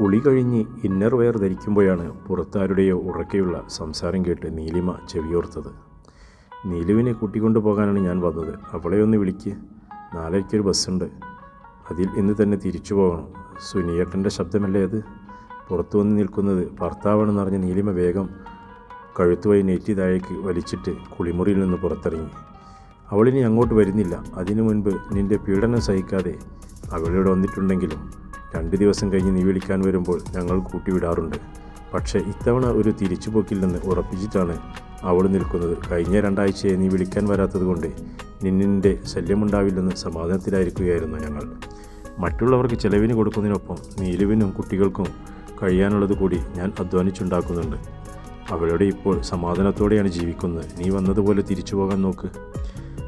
കുളി കഴിഞ്ഞ് inner wear ധരിക്കുമ്പോഴാണ് പുറത്താരുടെയോ ഉറക്കെയുള്ള സംസാരം കേട്ട് നീലിമ ചെവിയോർത്തത്. നീലുവിനെ കൂട്ടിക്കൊണ്ടു പോകാനാണ് ഞാൻ വന്നത്. അവളെ ഒന്ന് വിളിക്ക്. നാലരയ്ക്കൊരു ബസ്സുണ്ട്. അതിൽ ഇന്ന് തന്നെ തിരിച്ചു പോകണം. സുനിയേട്ടന്റെ ശബ്ദമല്ലേ അത്? പുറത്തു വന്ന് നിൽക്കുന്നത് ഭർത്താവാണെന്നറിഞ്ഞ നീലിമ വേഗം കഴുത്തുവഴി നെറ്റി താഴേക്ക് വലിച്ചിട്ട് കുളിമുറിയിൽ നിന്ന് പുറത്തിറങ്ങി. അവളിനി അങ്ങോട്ട് വരുന്നില്ല. അതിനു മുൻപ് നിന്റെ പീഡനം സഹിക്കാതെ അവളിവിടെ വന്നിട്ടുണ്ടെങ്കിലും രണ്ട് ദിവസം കഴിഞ്ഞ് നീ വിളിക്കാൻ വരുമ്പോൾ ഞങ്ങൾ കൂട്ടിവിടാറുണ്ട്. പക്ഷേ ഇത്തവണ ഒരു തിരിച്ചുപോക്കില്ലെന്ന് ഉറപ്പിച്ചിട്ടാണ് അവൾ നിൽക്കുന്നത്. കഴിഞ്ഞ രണ്ടാഴ്ചയെ നീ വിളിക്കാൻ വരാത്തത് കൊണ്ട് നിന്നിന്റെ ശല്യമുണ്ടാവില്ലെന്ന് സമാധാനത്തിലായിരിക്കുകയായിരുന്നു ഞങ്ങൾ. മറ്റുള്ളവർക്ക് ചെലവിന് കൊടുക്കുന്നതിനൊപ്പം നീലുവിനും കുട്ടികൾക്കും കഴിയാനുള്ളത് കൂടി ഞാൻ അധ്വാനിച്ചുണ്ടാക്കുന്നുണ്ട്. അവളുടെ ഇപ്പോൾ സമാധാനത്തോടെയാണ് ജീവിക്കുന്നത്. നീ വന്നതുപോലെ തിരിച്ചു പോകാൻ നോക്ക്.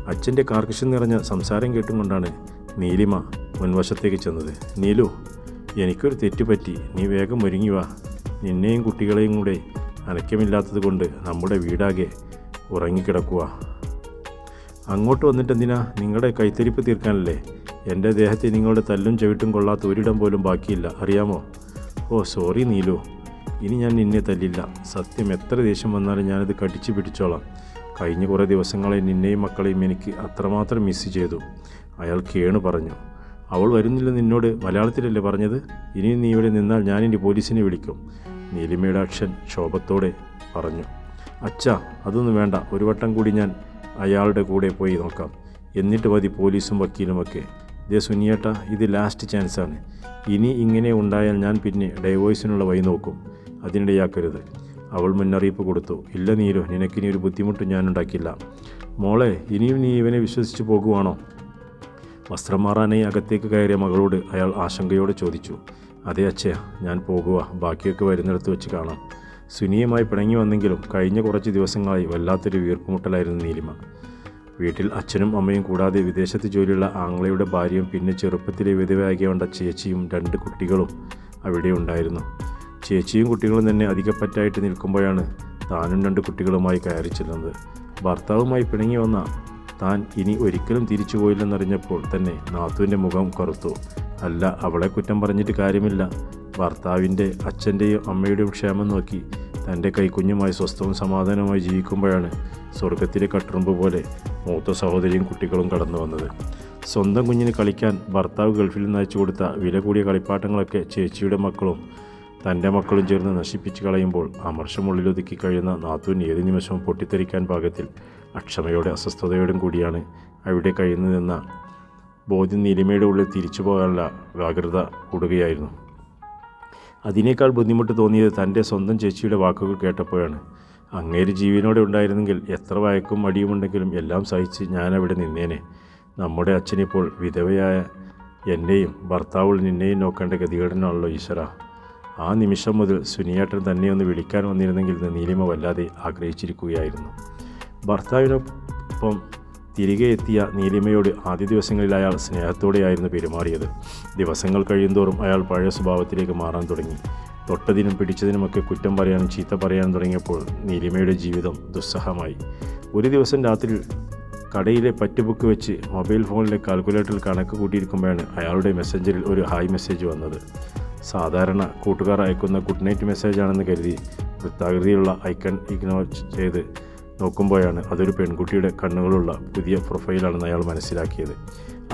അച്ഛന്റെ കാർക്കശം നിറഞ്ഞ സംസാരം കേട്ടുകൊണ്ടാണ് നീലിമ മുൻവശത്തേക്ക് ചെന്നത്. നീലു എനിക്കൊരു തെറ്റ് പറ്റി നീ വേഗം ഒരുങ്ങി വാ. നിന്നെയും കുട്ടികളെയും കൂടെ അനക്കമില്ലാത്തത് കൊണ്ട് നമ്മുടെ വീടാകെ ഉറങ്ങിക്കിടക്കുക അങ്ങോട്ട് വന്നിട്ട് എന്തിനാ നിങ്ങളുടെ കൈത്തരിപ്പ് തീർക്കാനല്ലേ? എന്റെ ദേഹത്തെ നിങ്ങളുടെ തല്ലും ചവിട്ടും കൊള്ളാത്ത ഒരിടം പോലും ബാക്കിയില്ല. അറിയാമോ? Oh sorry Neelu. ഇനി ഞാൻ നിന്നെ തല്ലില്ല. സത്യം എത്ര ദേഷ്യം വന്നാലും ഞാനത് കടിച്ചു പിടിച്ചോളാം. കഴിഞ്ഞ കുറേ ദിവസങ്ങളെ നിന്നെയും മക്കളെയും എനിക്ക് അത്രമാത്രം മിസ് ചെയ്തു. അയാൾ കേണു പറഞ്ഞു. അവൾ വരുന്നില്ല നിന്നോട് മലയാളത്തിലല്ലേ പറഞ്ഞത്? ഇനി നീ ഇവിടെ നിന്നാൽ ഞാൻ ഇനി പോലീസിനെ വിളിക്കും നീലിമയുടെ അക്ഷൻ ക്ഷോഭത്തോടെ പറഞ്ഞു. അച്ഛാ അതൊന്നും വേണ്ട ഒരു വട്ടം കൂടി ഞാൻ അയാളുടെ കൂടെ പോയി നോക്കാം. എന്നിട്ട് മതി പോലീസും വക്കീലുമൊക്കെ. ഇതേ സുനിയേട്ട ഇത് ലാസ്റ്റ് ചാൻസാണ് ഇനി ഇങ്ങനെ ഉണ്ടായാൽ ഞാൻ പിന്നെ ഡൈവോഴ്സിനുള്ള വഴി നോക്കും. അതിനിടയാക്കരുത്. അവൾ മുന്നറിയിപ്പ് കൊടുത്തു. ഇല്ല നീരോ നിനക്കിനി ഒരു ബുദ്ധിമുട്ടും ഞാൻ ഉണ്ടാക്കില്ല. മോളെ ഇനിയും നീ ഇവനെ വിശ്വസിച്ച് പോകുവാണോ? വസ്ത്രം മാറാനായി അകത്തേക്ക് കയറിയ മകളോട് അയാൾ ആശങ്കയോടെ ചോദിച്ചു അതെ അച്ഛയ ഞാൻ പോകുക ബാക്കിയൊക്കെ വരുന്നിടത്ത് വെച്ച് കാണാം. സുനിയുമായി പിണങ്ങി വന്നെങ്കിലും കഴിഞ്ഞ കുറച്ച് ദിവസങ്ങളായി വല്ലാത്തൊരു വീർപ്പുമുട്ടലായിരുന്നു നീലിമ. വീട്ടിൽ അച്ഛനും അമ്മയും കൂടാതെ വിദേശത്ത് ജോലിയുള്ള ആങ്ങളയുടെ ഭാര്യയും പിന്നെ ചെറുപ്പത്തിലെ വിധവയാകിയ ചേച്ചിയും രണ്ട് കുട്ടികളും അവിടെ ഉണ്ടായിരുന്നു. ചേച്ചിയും കുട്ടികളും തന്നെ അധികപ്പറ്റായിട്ട് നിൽക്കുമ്പോഴാണ് താനും രണ്ട് കുട്ടികളുമായി കയറി ചെല്ലുന്നത് ഭർത്താവുമായി പിണങ്ങി വന്ന താൻ ഇനി ഒരിക്കലും തിരിച്ചു പോയില്ലെന്നറിഞ്ഞപ്പോൾ തന്നെ നാത്തുവിന്റെ മുഖം കറുത്തു. അല്ല അവളെ കുറ്റം പറഞ്ഞിട്ട് കാര്യമില്ല. ഭർത്താവിന്റെ അച്ഛന്റെയും അമ്മയുടെയും ക്ഷേമം നോക്കി തന്റെ കൈക്കുഞ്ഞുമായി സ്വസ്ഥവും സമാധാനവുമായി ജീവിക്കുമ്പോഴാണ് സ്വർഗത്തിലെ കട്ടുറുമ്പ് പോലെ മൂത്ത സഹോദരിയും കുട്ടികളും കടന്നു വന്നത്. സ്വന്തം കുഞ്ഞിന് കളിക്കാൻ ഭർത്താവ് ഗൾഫിൽ നിന്ന് അയച്ചു കൊടുത്ത വില കൂടിയ കളിപ്പാട്ടങ്ങളൊക്കെ ചേച്ചിയുടെ മക്കളും തന്റെ മക്കളും ചേർന്ന് നശിപ്പിച്ച് കളയുമ്പോൾ അമർഷമുള്ളിലൊതുക്കി കഴിയുന്ന നാത്തൂൻ ഏത് നിമിഷവും പൊട്ടിത്തെറിക്കാൻ പാകത്തിൽ അക്ഷമയോടെ അസ്വസ്ഥതയോടും കൂടിയാണ് അവിടെ കഴിയുന്നതെന്ന ബോധ്യം നീലിമയുടെ ഉള്ളിൽ തിരിച്ചു പോകാനുള്ള വ്യാഗ്രത കൂടുകയായിരുന്നു. അതിനേക്കാൾ ബുദ്ധിമുട്ട് തോന്നിയത് തന്റെ സ്വന്തം ചേച്ചിയുടെ വാക്കുകൾ കേട്ടപ്പോഴാണ്. അങ്ങേര് ജീവനോടെ ഉണ്ടായിരുന്നെങ്കിൽ എത്ര വയക്കും മടിയുമുണ്ടെങ്കിലും എല്ലാം സഹിച്ച് ഞാനവിടെ നിന്നേനെ. നമ്മുടെ അച്ഛനിപ്പോൾ വിധവയായ എന്നെയും ഭർത്താവുൾ നിന്നെയും നോക്കേണ്ട ഗതികേടനാണല്ലോ ഈശ്വര. ആ നിമിഷം മുതൽ സുനിയേട്ടൻ തന്നെ ഒന്ന് വിളിക്കാൻ വന്നിരുന്നെങ്കിൽ നീലിമ വല്ലാതെ ആഗ്രഹിച്ചിരിക്കുകയായിരുന്നു. ഭർത്താവിനൊപ്പം തിരികെ എത്തിയ നീലിമയോട് ആദ്യ ദിവസങ്ങളിൽ അയാൾ സ്നേഹത്തോടെയായിരുന്നു പെരുമാറിയത്. ദിവസങ്ങൾ കഴിയുന്തോറും അയാൾ പഴയ സ്വഭാവത്തിലേക്ക് മാറാൻ തുടങ്ങി. തൊട്ടതിനും പിടിച്ചതിനുമൊക്കെ കുറ്റം പറയാനും ചീത്ത പറയാനും തുടങ്ങിയപ്പോൾ നീലിമയുടെ ജീവിതം ദുസ്സഹമായി. ഒരു ദിവസം രാത്രി കടയിലെ പറ്റുബുക്ക് വെച്ച് മൊബൈൽ ഫോണിലെ കാൽക്കുലേറ്ററിൽ കണക്ക് കൂട്ടിയിരിക്കുമ്പോഴാണ് അയാളുടെ മെസ്സഞ്ചറിൽ ഒരു ഹായ് മെസ്സേജ് വന്നത്. സാധാരണ കൂട്ടുകാർ അയക്കുന്ന ഗുഡ് നൈറ്റ് മെസ്സേജാണെന്ന് കരുതി വൃത്താകൃതിയിലുള്ള ഐക്കൺ ഇഗ്നോർ ചെയ്ത് നോക്കുമ്പോഴാണ് അതൊരു പെൺകുട്ടിയുടെ കണ്ണുകളുള്ള പുതിയ പ്രൊഫൈലാണെന്ന് അയാൾ മനസ്സിലാക്കിയത്.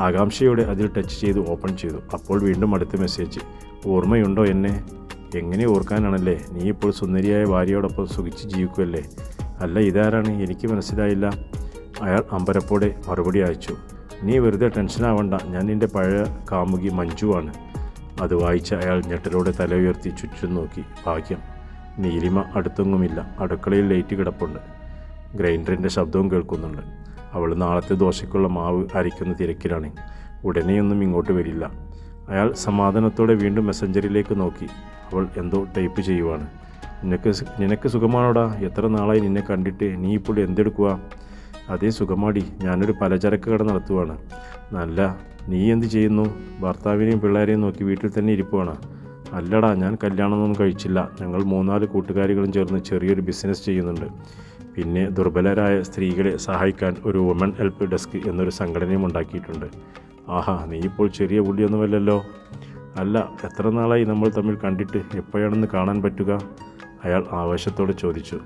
ആകാംക്ഷയോടെ അതിൽ ടച്ച് ചെയ്ത് ഓപ്പൺ ചെയ്തു. അപ്പോൾ വീണ്ടും അടുത്ത മെസ്സേജ് ഓർമ്മയുണ്ടോ എന്നെ? എങ്ങനെ ഓർക്കാനാണല്ലേ? നീ ഇപ്പോൾ സുന്ദരിയായ ഭാര്യയോടൊപ്പം സുഖിച്ച് ജീവിക്കുമല്ലേ അല്ല ഇതാരാണ്? എനിക്ക് മനസ്സിലായില്ല. അയാൾ അമ്പരപ്പോടെ മറുപടി അയച്ചു. നീ വെറുതെ ടെൻഷനാവണ്ട ഞാൻ നിന്റെ പഴയ കാമുകി മഞ്ജുവാണ് അത് വായിച്ച അയാൾ ഞെട്ടലോടെ തല ഉയർത്തി ചുറ്റും നോക്കി. ഭാഗ്യം. നീലിമ അടുത്തൊന്നുമില്ല അടുക്കളയിൽ ലൈറ്റ് കിടപ്പുണ്ട്. ഗ്രൈൻഡറിന്റെ ശബ്ദവും കേൾക്കുന്നുണ്ട്. അവൾ നാളത്തെ ദോശയ്ക്കുള്ള മാവ് അരയ്ക്കുന്ന തിരക്കിലാണ്. ഉടനെയൊന്നും ഇങ്ങോട്ട് വരില്ല. അയാൾ സമാധാനത്തോടെ വീണ്ടും മെസ്സഞ്ചറിലേക്ക് നോക്കി. അവൾ എന്തോ ടൈപ്പ് ചെയ്യുവാണ്. നിനക്ക് നിനക്ക് സുഖമാണോടാ? എത്ര നാളായി നിന്നെ കണ്ടിട്ട് നീ ഇപ്പോൾ എന്തെടുക്കുക അതേ സുഖമാടി. ഞാനൊരു പലചരക്ക് കട നടത്തുവാണ്. നല്ല. നീ എന്ത് ചെയ്യുന്നു? ഭർത്താവിനെയും പിള്ളേരെയും നോക്കി വീട്ടിൽ തന്നെ ഇരിപ്പുവാണ്. അല്ലടാ. ഞാൻ കല്യാണമൊന്നും കഴിച്ചില്ല. ഞങ്ങൾ മൂന്നാൽ കൂട്ടുകാരികളും ചേർന്ന് ചെറിയൊരു ബിസിനസ് ചെയ്യുന്നുണ്ട്. പിന്നെ ദുർബലരായ സ്ത്രീകളെ സഹായിക്കാൻ ഒരു വുമൺ ഹെൽപ്പ് ഡെസ്ക് എന്നൊരു സംഘടനയും ഉണ്ടാക്കിയിട്ടുണ്ട്. ആഹാ നീ ഇപ്പോൾ ചെറിയ പുള്ളിയൊന്നുമല്ലല്ലോ. അല്ല എത്ര നാളായി നമ്മൾ തമ്മിൽ കണ്ടിട്ട് എപ്പോഴാണെന്ന് കാണാൻ പറ്റുക? അയാൾ ആവേശത്തോടെ ചോദിച്ചു.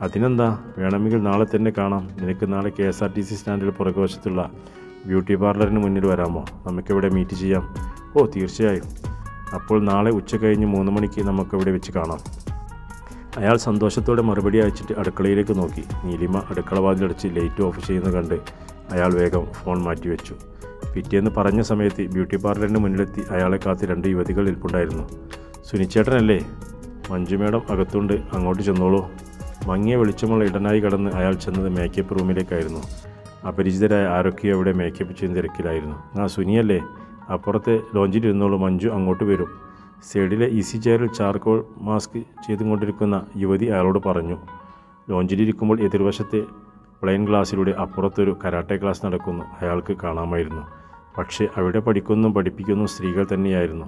അതിനെന്താ? വേണമെങ്കിൽ നാളെ തന്നെ കാണാം. നിനക്ക് നാളെ K S R T C സ്റ്റാൻഡിൽ പുറകുവശത്തുള്ള ബ്യൂട്ടി പാർലറിന് മുന്നിൽ വരാമോ? നമുക്കിവിടെ മീറ്റ് ചെയ്യാം. ഓ തീർച്ചയായും. അപ്പോൾ നാളെ ഉച്ച കഴിഞ്ഞ് മൂന്ന് മണിക്ക് നമുക്കിവിടെ വെച്ച് കാണാം. അയാൾ സന്തോഷത്തോടെ മറുപടി അയച്ചിട്ട് അടുക്കളയിലേക്ക് നോക്കി. നീലിമ അടുക്കള വാതിലടച്ച് ലൈറ്റ് ഓഫ് ചെയ്യുന്നത് കണ്ട് അയാൾ വേഗം ഫോൺ മാറ്റിവെച്ചു പിറ്റേന്ന് പറഞ്ഞ സമയത്ത് ബ്യൂട്ടി പാർലറിന് മുന്നിലെത്തി അയാളെ കാത്ത് രണ്ട് യുവതികൾ ഇരിപ്പുണ്ടായിരുന്നു സുനിച്ചേട്ടനല്ലേ? മഞ്ജു മേഡം അകത്തുണ്ട് അങ്ങോട്ട് ചെന്നോളൂ. മങ്ങിയ വെളിച്ചമുള്ള ഇടനായി കടന്ന് അയാൾ ചെന്നത് മേക്കപ്പ് റൂമിലേക്കായിരുന്നു അപരിചിതരായ ആരൊക്കെയോ അവിടെ മേക്കപ്പ് ചെയ്യുന്ന തിരക്കിലായിരുന്നു. ആ സുനിയല്ലേ? അപ്പുറത്തെ ലോഞ്ചിലിരുന്നോളൂ മഞ്ജു അങ്ങോട്ട് വരും. സൈഡിലെ ഈസി ചെയറിൽ ചാർക്കോൾ മാസ്ക് ചെയ്തുകൊണ്ടിരിക്കുന്ന യുവതി അയാളോട് പറഞ്ഞു ലോഞ്ചിലിരിക്കുമ്പോൾ എതിർവശത്തെ പ്ലെയിൻ ഗ്ലാസ്സിലൂടെ അപ്പുറത്തൊരു കരാട്ടെ ക്ലാസ് നടക്കുന്നു. അയാൾക്ക് കാണാമായിരുന്നു. പക്ഷേ അവിടെ പഠിക്കുന്നതും പഠിപ്പിക്കുന്നതും സ്ത്രീകൾ തന്നെയായിരുന്നു.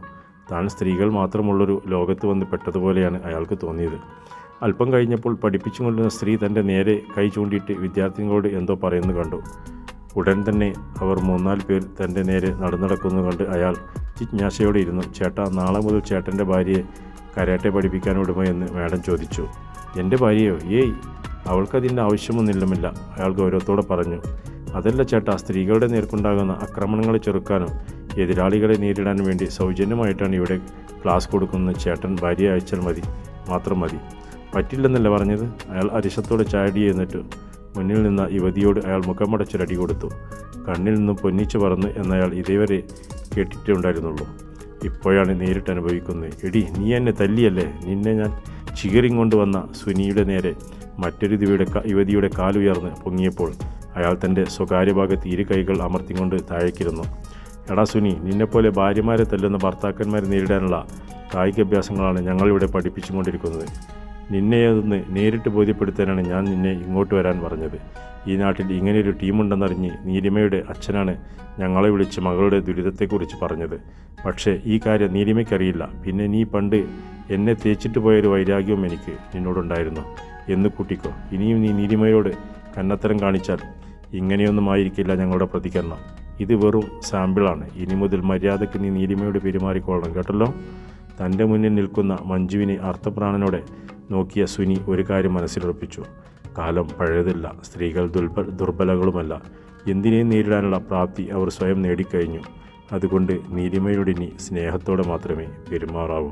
താൻ സ്ത്രീകൾ മാത്രമുള്ളൊരു ലോകത്ത് വന്ന് പെട്ടതുപോലെയാണ് അയാൾക്ക് തോന്നിയത്. അല്പം കഴിഞ്ഞപ്പോൾ പഠിപ്പിച്ചുകൊണ്ടിരുന്ന സ്ത്രീ തന്റെ നേരെ കൈ ചൂണ്ടിയിട്ട് വിദ്യാർത്ഥികളോട് എന്തോ പറയുന്നു കണ്ടു. ഉടൻ തന്നെ അവർ മൂന്നാൽ പേർ തന്റെ നേരെ നടന്നടക്കുന്നു കണ്ട് അയാൾ ജിജ്ഞാസയോടെ ഇരുന്നു ചേട്ടാ നാളെ മുതൽ ചേട്ടന്റെ ഭാര്യയെ കരാട്ടെ പഠിപ്പിക്കാൻ വിടുമോ എന്ന് മാഡം ചോദിച്ചു. എന്റെ ഭാര്യയോ? ഏയ് അവൾക്കതിന്റെ ആവശ്യമൊന്നുമില്ല അയാൾ ഗൗരവത്തോടെ പറഞ്ഞു. അതല്ല ചേട്ടാ സ്ത്രീകളുടെ നേർക്കുണ്ടാകുന്ന ആക്രമണങ്ങളെ ചെറുക്കാനും എതിരാളികളെ നേരിടാനും വേണ്ടി സൗജന്യമായിട്ടാണ് ഇവിടെ ക്ലാസ് കൊടുക്കുന്നത് ചേട്ടൻ ഭാര്യയെ അയച്ചാൽ മതി മാത്രം മതി. പറ്റില്ലെന്നല്ല പറഞ്ഞത്? അയാൾ അരിശത്തോടെ ചാടി എന്നിട്ട് മുന്നിൽ നിന്ന യുവതിയോട് അയാൾ മുഖമടച്ചൊരടി കൊടുത്തു. കണ്ണിൽ നിന്നും പൊന്നിച്ചു പറന്ന് എന്നയാൾ ഇതേവരെ കേട്ടിട്ടുണ്ടായിരുന്നുള്ളൂ. ഇപ്പോഴാണ് നേരിട്ട് അനുഭവിക്കുന്നത്. എടി നീ എന്നെ തല്ലിയല്ലേ? നിന്നെ ഞാൻ ചികറിങ് കൊണ്ടുവന്ന സുനിയുടെ നേരെ മറ്റൊരു ദിവയുടെ യുവതിയുടെ കാലുയർന്ന് പൊങ്ങിയപ്പോൾ അയാൾ തന്റെ സ്വകാര്യ ഭാഗത്ത് ഇരു കൈകൾ അമർത്തിക്കൊണ്ട് താഴേക്കിരുന്നു. എടാ സുനി നിന്നെപ്പോലെ ഭാര്യമാരെ തല്ലുന്ന ഭർത്താക്കന്മാരെ നേരിടാനുള്ള കായികാഭ്യാസങ്ങളാണ് ഞങ്ങളിവിടെ പഠിപ്പിച്ചുകൊണ്ടിരിക്കുന്നത്. നിന്നെ അതൊന്ന് നേരിട്ട് ബോധ്യപ്പെടുത്താനാണ് ഞാൻ നിന്നെ ഇങ്ങോട്ട് വരാൻ പറഞ്ഞത്. ഈ നാട്ടിൽ ഇങ്ങനെയൊരു ടീമുണ്ടെന്നറിഞ്ഞ് നീലിമയുടെ അച്ഛനാണ് ഞങ്ങളെ വിളിച്ച് മകളുടെ ദുരിതത്തെക്കുറിച്ച് പറഞ്ഞത്. പക്ഷേ ഈ കാര്യം നീലിമയ്ക്കറിയില്ല. പിന്നെ നീ പണ്ട് എന്നെ തേച്ചിട്ട് പോയൊരു വൈരാഗ്യവും എനിക്ക് നിന്നോടുണ്ടായിരുന്നു. എന്ന് കൂട്ടിക്കോ. ഇനിയും നീ നീലിമയോട് കന്നത്തരം കാണിച്ചാൽ ഇങ്ങനെയൊന്നും ആയിരിക്കില്ല ഞങ്ങളുടെ പ്രതികരണം. ഇത് വെറും സാമ്പിളാണ്. ഇനി മുതൽ മര്യാദയ്ക്ക് നീ നീലിമയോട് പെരുമാറിക്കോളണം. കേട്ടല്ലോ? തന്റെ മുന്നിൽ നിൽക്കുന്ന മഞ്ജുവിനെ അർത്ഥപ്രാണനോടെ നോക്കിയ സുനി ഒരു കാര്യം മനസ്സിലുറപ്പിച്ചു. കാലം പഴയതില്ല സ്ത്രീകൾ ദുർബ ദുർബലകളുമല്ല. എന്തിനേയും നേരിടാനുള്ള പ്രാപ്തി അവർ സ്വയം നേടിക്കഴിഞ്ഞു. അതുകൊണ്ട് നീലിമയോടിനി സ്നേഹത്തോടെ മാത്രമേ പെരുമാറാവൂ.